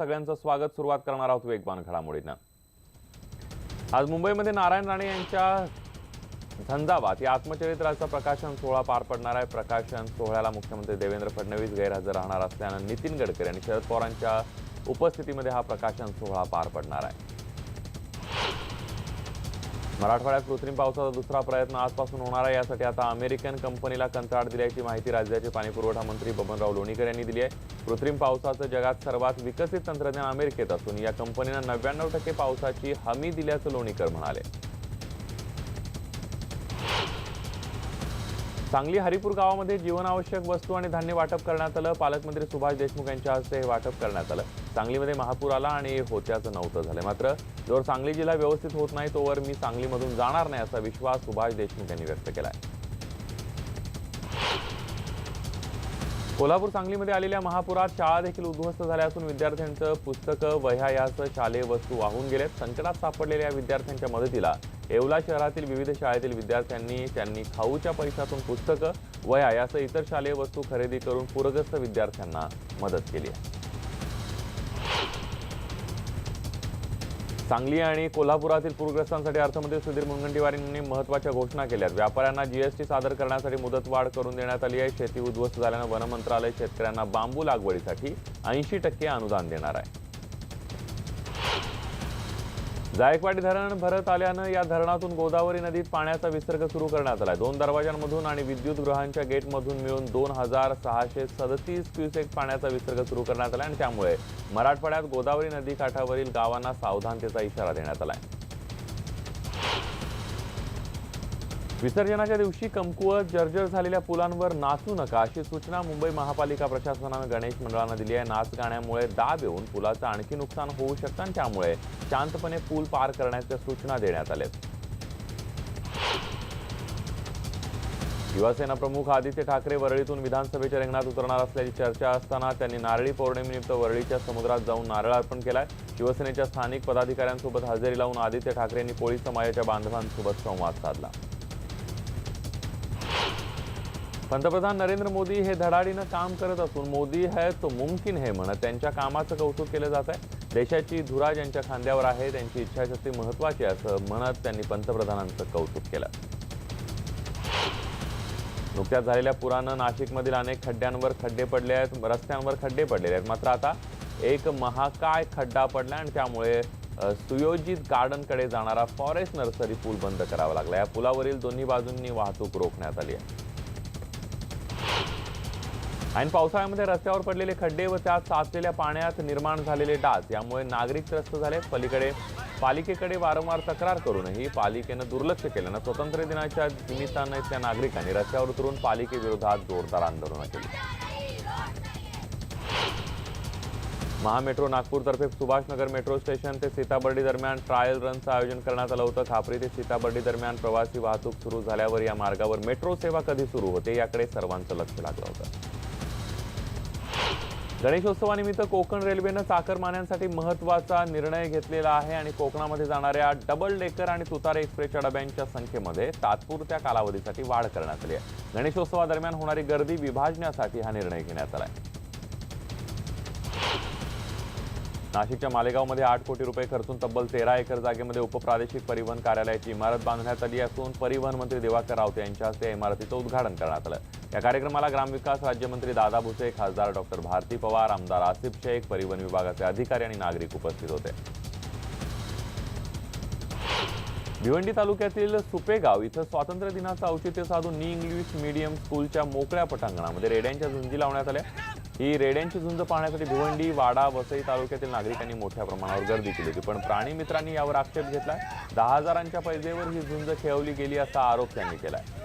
सगळ्यांचं स्वागत सुरुवात करणार आहोत वेगवान घडामोडींना. आज मुंबईमध्ये नारायण राणे यांच्या झंझावात या आत्मचरित्राचा प्रकाशन सोहळा पार पडणार आहे. प्रकाशन सोहळ्याला मुख्यमंत्री देवेंद्र फडणवीस गैरहजर राहणार असल्यानं नितीन गडकरी आणि शरद पवारांच्या उपस्थितीमध्ये हा प्रकाशन सोहळा पार पडणार आहे. मराठवाड्यात कृत्रिम पावसाचा दुसरा प्रयत्न आजपासून होणार आहे यासाठी आता अमेरिकन कंपनीला कंत्राट दिल्याची माहिती राज्याचे पाणीपुरवठा मंत्री बबनराव लोणीकर यांनी दिली आहे. कृत्रिम पावसाचं जगात सर्वात विकसित तंत्रज्ञान अमेरिकेत असून या कंपनीनं नव्याण्णव टक्के पावसाची हमी दिल्याचं लोणीकर म्हणाले. सांगली हरिपूर गावामध्ये जीवनावश्यक वस्तू आणि धान्य वाटप करण्यात आलं. पालकमंत्री सुभाष देशमुख यांच्या हस्ते हे वाटप करण्यात आलं. सांगलीमध्ये महापूर आला आणि होत्याचं नव्हतं झालं. मात्र जोर सांगली जिल्हा व्यवस्थित होत नाही तोवर मी सांगलीमधून जाणार नाही असा विश्वास सुभाष देशमुख यांनी व्यक्त केला आहे कोल्हापूर सांगलीमध्ये आलेल्या महापुरात शाळा देखील उद्ध्वस्त झाल्या असून विद्यार्थ्यांचं पुस्तकं वह्या यासह शालेय वस्तू वाहून गेल्यात संकटात सापडलेल्या विद्यार्थ्यांच्या मदतीला येवला शहरातील विविध शाळेतील विद्यार्थ्यांनी त्यांनी खाऊच्या पैशातून पुस्तकं वह्या यासह इतर शालेय वस्तू खरेदी करून पूरग्रस्त विद्यार्थ्यांना मदत केली आहे. सांगली आणि कोल्हापुरातील पूरग्रस्तांसाठी अर्थमंत्री सुधीर मुनगंटीवार यांनी महत्त्वाच्या घोषणा केल्यात. व्यापाऱ्यांना जीएसटी सादर करण्यासाठी मुदतवाढ करून देण्यात आली आहे. शेती उद्ध्वस्त झाल्यानं वन मंत्रालय शेतकऱ्यांना बांबू लागवडीसाठी ऐंशी टक्के अनुदान देणार आहे. जायकवाडी धरण भरत आल्यानं या धरणातून गोदावरी नदीत पाण्याचा विसर्ग सुरू करण्यात आलाय. दोन दरवाजांमधून आणि विद्युत गृहांच्या गेटमधून मिळून दोन हजार सहाशे सदतीस क्युसेक पाण्याचा विसर्ग सुरू करण्यात आला आणि त्यामुळे मराठवाड्यात गोदावरी नदी काठावरील गावांना सावधानतेचा इशारा देण्यात आला आहे विसर्जनाच्या दिवशी कमकुवत जर्जर झालेल्या पुलांवर नाचू नका अशी सूचना मुंबई महापालिका प्रशासनानं गणेश मंडळानं दिली आहे. नाच गाण्यामुळे दाब येऊन पुलाचं आणखी नुकसान होऊ शकतं आणि त्यामुळे शांतपणे पूल पार करण्याच्या सूचना देण्यात आल्या. शिवसेना प्रमुख आदित्य ठाकरे वरळीतून विधानसभेच्या रिंगणात उतरणार असल्याची चर्चा असताना त्यांनी नारळी पौर्णिमेनिमित्त वरळीच्या समुद्रात जाऊन नारळ अर्पण केलाय. शिवसेनेच्या स्थानिक पदाधिकाऱ्यांसोबत हजेरी लावून आदित्य ठाकरेंनी कोळी समाजाच्या बांधवांसोबत संवाद साधला. पंतप्रधान नरेंद्र मोदी हे धडाडीनं काम करत असून मोदी है तो मुमकिन है म्हणत त्यांच्या कामाचं कौतुक केलं जात आहे. देशाची धुरा ज्यांच्या खांद्यावर आहे त्यांची इच्छाशक्ती महत्वाची असं म्हणत त्यांनी पंतप्रधानांचं कौतुक केलं. नुकत्याच झालेल्या पुरानं नाशिकमधील अनेक खड्ड्यांवर खड्डे पडले आहेत रस्त्यांवर खड्डे पडलेले आहेत. मात्र आता एक महाकाय खड्डा पडला आणि त्यामुळे सुयोजित गार्डनकडे जाणारा फॉरेस्ट नर्सरी पूल बंद करावा लागला. या पुलावरील दोन्ही बाजूंनी वाहतूक रोखण्यात आली आहे. ऐन पावसाळ्यामध्ये रस्त्यावर पडलेले खड्डे व त्यात साचलेल्या पाण्यात निर्माण झालेले डास यामुळे नागरिक त्रस्त झाले पलीकडे पालिकेकडे वारंवार तक्रार करूनही पालिकेनं दुर्लक्ष केल्यानं स्वातंत्र्य दिनाच्या निमित्तानं इथल्या नागरिकांनी रस्त्यावर उतरून पालिकेविरोधात जोरदार आंदोलनं केली. महामेट्रो नागपूरतर्फे सुभाषनगर मेट्रो स्टेशन ते सीताबर्डी दरम्यान ट्रायल रनचं आयोजन करण्यात आलं होतं. खापरी ते सीताबर्डी दरम्यान प्रवासी वाहतूक सुरू झाल्यावर या मार्गावर मेट्रो सेवा कधी सुरू होते याकडे सर्वांचं लक्ष लागलं होतं. गणेशोत्सवानिमित्त कोकण रेल्वेनं चाकरमान्यांसाठी महत्त्वाचा निर्णय घेतलेला आहे आणि कोकणामध्ये जाणाऱ्या डबल डेकर आणि तुतारे एक्सप्रेसच्या डब्यांच्या संख्येमध्ये तात्पुरत्या कालावधीसाठी वाढ करण्यात आली आहे. गणेशोत्सवादरम्यान होणारी गर्दी विभाजण्यासाठी हा निर्णय घेण्यात आला आहे. नाशिकच्या मालेगावमध्ये आठ कोटी रुपये खर्चून तब्बल तेरा एकर जागेमध्ये उपप्रादेशिक परिवहन कार्यालयाची इमारत बांधण्यात आली असून परिवहन मंत्री दिवाकर रावते यांच्या हस्ते या इमारतीचं उद्घाटन करण्यात आलं. या कार्यक्रमाला ग्रामविकास राज्यमंत्री दादा भुसे खासदार डॉक्टर भारती पवार आमदार आसिफ शेख परिवहन विभागाचे अधिकारी आणि नागरिक उपस्थित होते. भिवंडी तालुक्यातील सुपेगाव इथं स्वातंत्र्य दिनाचं औचित्य साधून नी इंग्लिश मीडियम स्कूलच्या मोकळ्या पटांगणामध्ये रेड्यांच्या झुंजी लावण्यात आल्या. ही रेड्यांची झुंज पाहण्यासाठी भिवंडी वाडा वसई तालुक्यातील नागरिकांनी मोठ्या प्रमाणावर गर्दी केली होती. पण प्राणी मित्रांनी यावर आक्षेप घेतलाय. दहा हजारांच्या पैजेवर ही झुंज खेळवली गेली असा आरोप त्यांनी केला आहे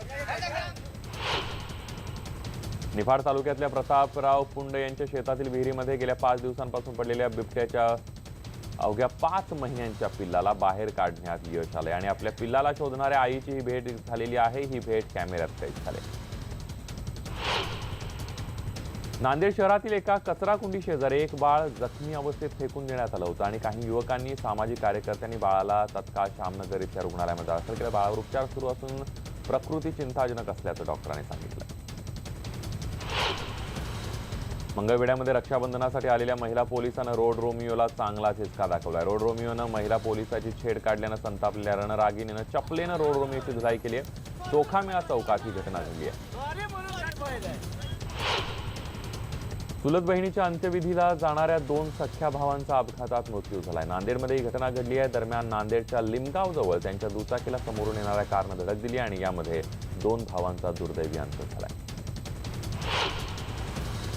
निफाड तालुक्यातल्या प्रतापराव पुंड यांच्या शेतातील विहिरीमध्ये गेल्या पाच दिवसांपासून पडलेल्या बिबट्याच्या अवघ्या पाच महिन्यांच्या पिल्लाला बाहेर काढण्यात यश आले आणि आपल्या पिल्लाला शोधणाऱ्या आईची ही भेट झालेली आहे. ही भेट कॅमेऱ्यात कैद झाली. नांदेड शहरातील एका कचरा कुंडी शेजारी एक बाळ जखमी अवस्थेत फेकून देण्यात आलं होतं आणि काही युवकांनी सामाजिक कार्यकर्त्यांनी बाळाला तत्काळ श्यामनगर इथल्या रुग्णालयामध्ये दाखल केलं. बाळावर उपचार सुरू असून प्रकृती चिंताजनक असल्याचं डॉक्टरांनी सांगितलं. मंगळवेढ्यामध्ये रक्षाबंधनासाठी आलेल्या महिला पोलिसानं रोड रोमिओला चांगलाच हिसका दाखवला. रोड रोमिओनं महिला पोलिसाची छेड काढल्यानं संतापलेल्या रणरागिनीनं चपलेनं रोड रोमिओची धुलाई केली आहे. चोखामेळा चौकात ही घटना घडली आहे. चुलत बहिणीच्या अंत्यविधीला जाणाऱ्या दोन सख्या भावांचा अपघातात मृत्यू झालाय. नांदेडमध्ये ही घटना घडली आहे. दरम्यान नांदेडच्या लिमगाव जवळ त्यांच्या दुचाकीला समोरून येणाऱ्या कारनं धडक दिली आणि यामध्ये दोन भावांचा दुर्दैवी अंत झालाय.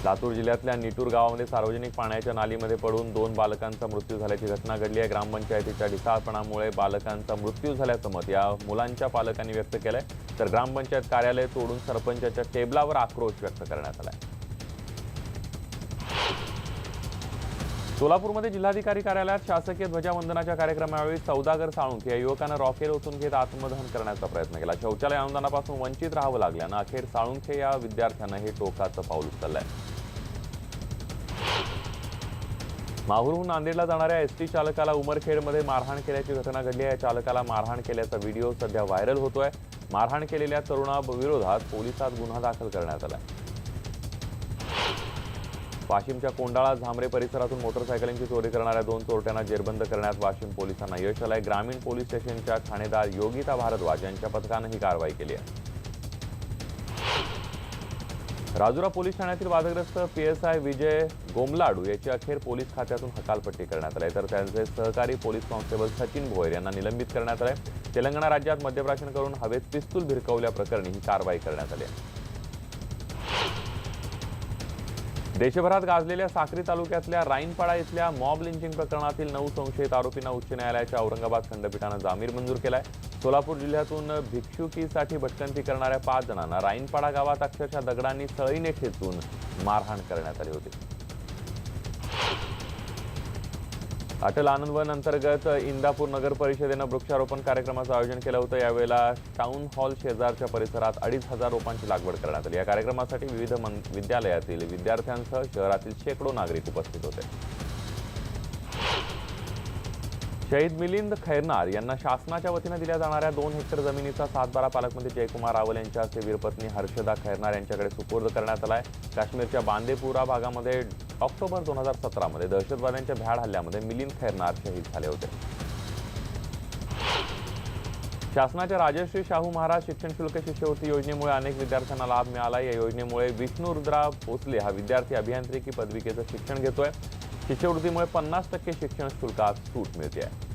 लातूर जिल्ह्यातल्या निटूर गावामध्ये सार्वजनिक पाण्याच्या नालीमध्ये पडून दोन बालकांचा मृत्यू झाल्याची घटना घडली आहे. ग्रामपंचायतीच्या ढिसाळपणामुळे बालकांचा मृत्यू झाल्याचं मत या मुलांच्या पालकांनी व्यक्त केलंय. तर ग्रामपंचायत कार्यालय तोडून सरपंचाच्या टेबलावर आक्रोश व्यक्त करण्यात आलाय. सोलापूरमध्ये जिल्हाधिकारी कार्यालयात शासकीय ध्वजावंदनाच्या कार्यक्रमावेळी सौदागर साळुंक या युवकानं रॉकेल ओतून घेत आत्मदहन करण्याचा प्रयत्न केला. शौचालय अनुदानापासून वंचित राहावं लागल्यानं अखेर साळुंखे या विद्यार्थ्यानं हे टोकाचं पाऊल उचललंय. माहूरहून नांदेडला जाणाऱ्या एस टी चालकाला उमरखेडमध्ये मारहाण केल्याची घटना घडली आहे. या चालकाला मारहाण केल्याचा व्हिडिओ सध्या व्हायरल होतोय. मारहाण केलेल्या तरुणाविरोधात पोलिसात गुन्हा दाखल करण्यात आला आहे वाशिमच्या कोंडाळा झांबरे परिसरातून मोटरसायकलींची चोरी करणाऱ्या दोन चोरट्यांना जेरबंद करण्यात वाशिम पोलिसांना यश आलंय. ग्रामीण पोलीस स्टेशनच्या ठाणेदार योगिता भारद्वाज यांच्या पथकानं ही कारवाई केली आहे. राजुरा पोलीस ठाण्यातील वादग्रस्त पीएसआय विजय गोमलाडू याची अखेर पोलीस खात्यातून हकालपट्टी करण्यात आली तर त्यांचे सहकारी पोलीस कॉन्स्टेबल सचिन भोयर यांना निलंबित करण्यात आलं तेलंगणा राज्यात मद्यप्राशन करून हवेत पिस्तूल भिरकवल्याप्रकरणी ही कारवाई करण्यात आली आहे. देशभरात गाजलेल्या साक्री तालुक्यातल्या राईनपाडा इथल्या मॉब लिंचिंग प्रकरणातील नऊ संशयित आरोपींना उच्च न्यायालयाच्या औरंगाबाद खंडपीठानं जामीन मंजूर केलाय. सोलापूर जिल्ह्यातून भिक्षुकीसाठी भटकंती करणाऱ्या पाच जणांना राईनपाडा गावात अक्षरशः दगडांनी सळीने ठेचून मारहाण करण्यात आली होती. अटल आनंदवन अंतर्गत इंदापूर नगर परिषदेनं वृक्षारोपण कार्यक्रमाचं आयोजन केलं होतं. यावेळेला टाउन हॉल शेजारच्या परिसरात अडीच हजार रोपांची लागवड करण्यात आली. या कार्यक्रमासाठी विविध मन- विद्यालयातील विद्यार्थ्यांसह शहरातील शेकडो नागरिक उपस्थित होते. शहीद मिलिंद खैरनार यांना शासनाच्या वतीनं दिल्या जाणाऱ्या दोन हेक्टर जमिनीचा सातबारा पालकमंत्री जयकुमार रावल यांच्या हस्ते वीरपत्नी हर्षदा खैरनार यांच्याकडे सुपूर्द करण्यात आलाय. काश्मीरच्या बांदेपुरा भागामध्ये ऑक्टोबर दोन हजार सतरामध्ये दहशतवाद्यांच्या भ्याड हल्ल्यामध्ये मिलिंद खैरनार शहीद झाले होते. शासनाच्या राजश्री शाहू महाराज शिक्षण शुल्क शिष्यवृत्ती योजनेमुळे अनेक विद्यार्थ्यांना लाभ मिळाला. या योजनेमुळे विष्णू रुद्रा भोसले हा विद्यार्थी अभियांत्रिकी पदविकेचं शिक्षण घेतोय. शिष्यवृत्तीमुळे पन्नास टक्के शिक्षण शुल्कात सूट मिळते आहे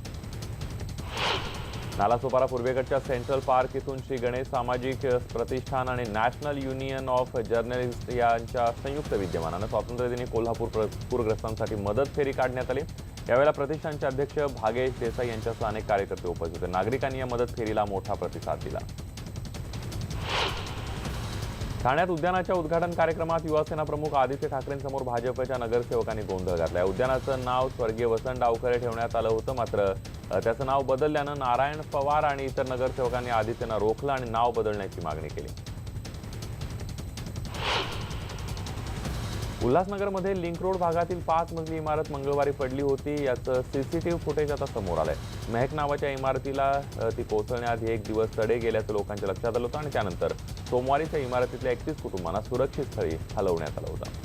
नालासोपारा पूर्वेकडच्या सेंट्रल पार्क इथून श्री गणेश सामाजिक प्रतिष्ठान आणि नॅशनल युनियन ऑफ जर्नलिस्ट यांच्या संयुक्त विद्यमानानं स्वातंत्र्यदिनी कोल्हापूर पूरग्रस्तांसाठी मदत फेरी काढण्यात आली. यावेळेला प्रतिष्ठानचे अध्यक्ष भागेश देसाई यांच्यासह अनेक कार्यकर्ते उपस्थित होते. नागरिकांनी या मदत फेरीला मोठा प्रतिसाद दिला. ठाण्यात उद्यानाच्या उद्घाटन कार्यक्रमात युवासेना प्रमुख आदित्य ठाकरेंसमोर भाजपच्या नगरसेवकांनी गोंधळ घातला. या उद्यानाचं नाव स्वर्गीय वसंत डावखरे ठेवण्यात आलं होतं मात्र त्याचं नाव बदलल्यानं नारायण पवार आणि इतर नगरसेवकांनी आदित्यनं रोखलं आणि नाव बदलण्याची मागणी केली. उल्हासनगरमध्ये लिंक रोड भागातील पाच मजली इमारत मंगळवारी पडली होती. याचं सीसीटीव्ही फुटेज आता समोर आलंय. मेहक नावाच्या इमारतीला ती कोसळण्याआधी एक दिवस तडे गेल्याचं लोकांच्या लक्षात आलं होतं आणि त्यानंतर सोमवारीच्या इमारतीतल्या एकतीस कुटुंबांना सुरक्षित स्थळी हलवण्यात आलं होतं.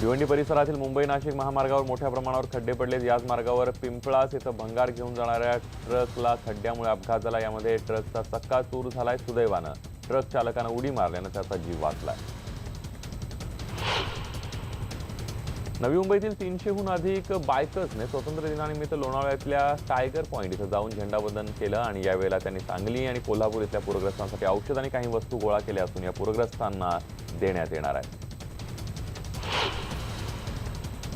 भिवंडी परिसरातील मुंबई नाशिक महामार्गावर मोठ्या प्रमाणावर खड्डे पडलेत. याच मार्गावर पिंपळास इथं भंगार घेऊन जाणाऱ्या ट्रकला खड्ड्यामुळे अपघात झाला. यामध्ये ट्रकचा चक्का चूर झालाय सुदैवानं. ट्रक चालकानं उडी मारल्यानं त्याचा जीव वाचलाय. नवी मुंबईतील तीनशेहून अधिक बायकर्सने स्वातंत्र्य दिनानिमित्त लोणावळ्यातल्या टायगर पॉईंट इथं जाऊन झेंडावंदन केलं आणि यावेळेला त्यांनी सांगली आणि कोल्हापूर इथल्या पूरग्रस्तांसाठी औषध आणि काही वस्तू गोळा केल्या असून या पूरग्रस्तांना देण्यात येणार आहे.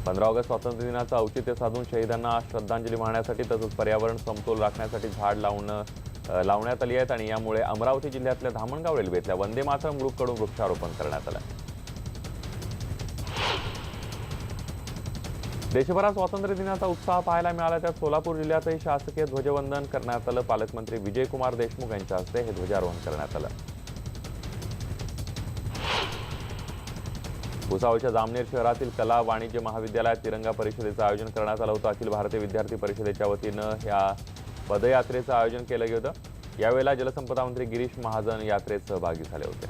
पंधरा ऑगस्ट स्वातंत्र्य दिनाचं औचित्य साधून शहीदांना श्रद्धांजली वाहण्यासाठी तसंच पर्यावरण समतोल राखण्यासाठी झाड लावणं लावण्यात आली आहेत आणि यामुळे अमरावती जिल्ह्यातल्या धामणगाव रेल्वेतल्या वंदे मातरम ग्रुपकडून वृक्षारोपण करण्यात आलं. देशभरात स्वातंत्र्य दिनाचा उत्साह पाहायला मिळाला. त्यात सोलापूर जिल्ह्यातही शासकीय ध्वजवंदन करण्यात आलं. पालकमंत्री विजयकुमार देशमुख यांच्या हस्ते हे ध्वजारोहण करण्यात आलं. भुसावळच्या जामनेर शहरातील कला वाणिज्य महाविद्यालयात तिरंगा परिषदेचं आयोजन करण्यात आलं होतं. अखिल भारतीय विद्यार्थी परिषदेच्या वतीनं या पदयात्रेचं आयोजन केलं गेलं होतं. यावेळेला जलसंपदा मंत्री गिरीश महाजन यात्रेत सहभागी झाले होते.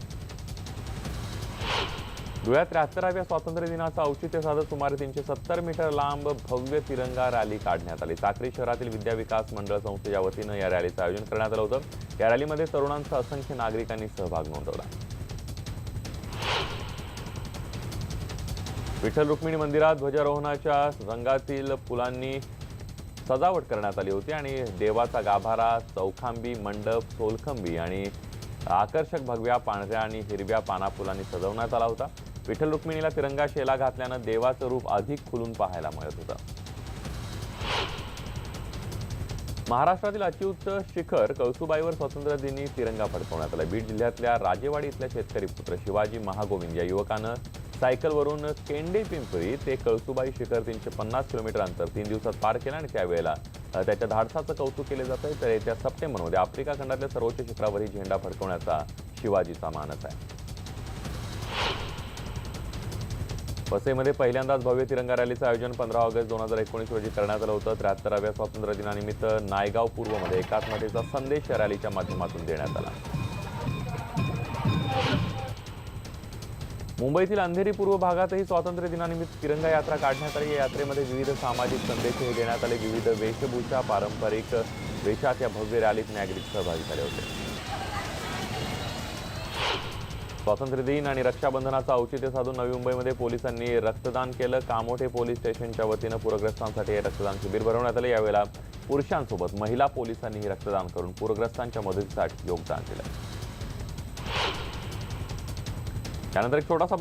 धुळ्यात त्र्याहत्तराव्या स्वातंत्र्य दिनाचं औचित्य साधत सुमारे तीनशे सत्तर मीटर लांब भव्य तिरंगा रॅली काढण्यात आली. साक्री शहरातील विद्या विकास मंडळ संस्थेच्या वतीनं या रॅलीचं आयोजन करण्यात आलं होतं. या रॅलीमध्ये तरुणांसह असंख्य नागरिकांनी सहभाग नोंदवला. विठ्ठल रुक्मिणी मंदिरात ध्वजारोहणाच्या रंगातील फुलांनी सजावट करण्यात आली होती आणि देवाचा गाभारा चौखांबी मंडप सोलखंबी आणि आकर्षक भगव्या पांढऱ्या आणि हिरव्या पाना फुलांनी सजवण्यात आला होता. विठ्ठल रुक्मिणीला तिरंगा शेला घातल्यानं देवाचं रूप अधिक खुलून पाहायला मिळत होतं. महाराष्ट्रातील अच्युत शिखर कळसुबाईवर स्वातंत्र्य दिनी तिरंगा फडकवण्यात आला. बीड जिल्ह्यातल्या राजेवाडी इथल्या शेतकरी पुत्र शिवाजी महागोविंद या युवकानं सायकलवरून केंडे पिंपरी ते कळसुबाई शिखर तीनशे पन्नास किलोमीटर अंतर तीन दिवसात पार केलं आणि त्यावेळेला त्याच्या धाडसाचं कौतुक केलं जात आहे तर येत्या सप्टेंबरमध्ये आफ्रिका खंडातल्या सर्वोच्च शिखरावरही झेंडा फडकवण्याचा शिवाजीचा मानस आहे. वसईमध्ये पहिल्यांदाच भव्य तिरंगा रॅलीचं आयोजन पंधरा ऑगस्ट दोन हजार एकोणीस रोजी करण्यात आलं होतं. त्र्याहत्तराव्या स्वातंत्र्य दिनानिमित्त नायगाव पूर्वमध्ये एकात्मतेचा संदेश या रॅलीच्या माध्यमातून देण्यात आला. मुंबईतील अंधेरी पूर्व भागातही स्वातंत्र्य दिनानिमित्त तिरंगा यात्रा काढण्यात आली या यात्रेमध्ये विविध सामाजिक संदेशही देण्यात आले. विविध वेशभूषा पारंपरिक वेशात या भव्य रॅलीत नागरिक सहभागी झाले होते. स्वातंत्र्य दिन आणि रक्षाबंधनाचं औचित्य साधून नवी मुंबईमध्ये पोलिसांनी रक्तदान केलं. कामोठे पोलीस स्टेशनच्या वतीनं पूरग्रस्तांसाठी हे रक्तदान शिबिर भरवण्यात आले. यावेळेला पुरुषांसोबत महिला पोलिसांनीही रक्तदान करून पूरग्रस्तांच्या मदतीसाठी योगदान दिलं. त्यानंतर एक छोटासा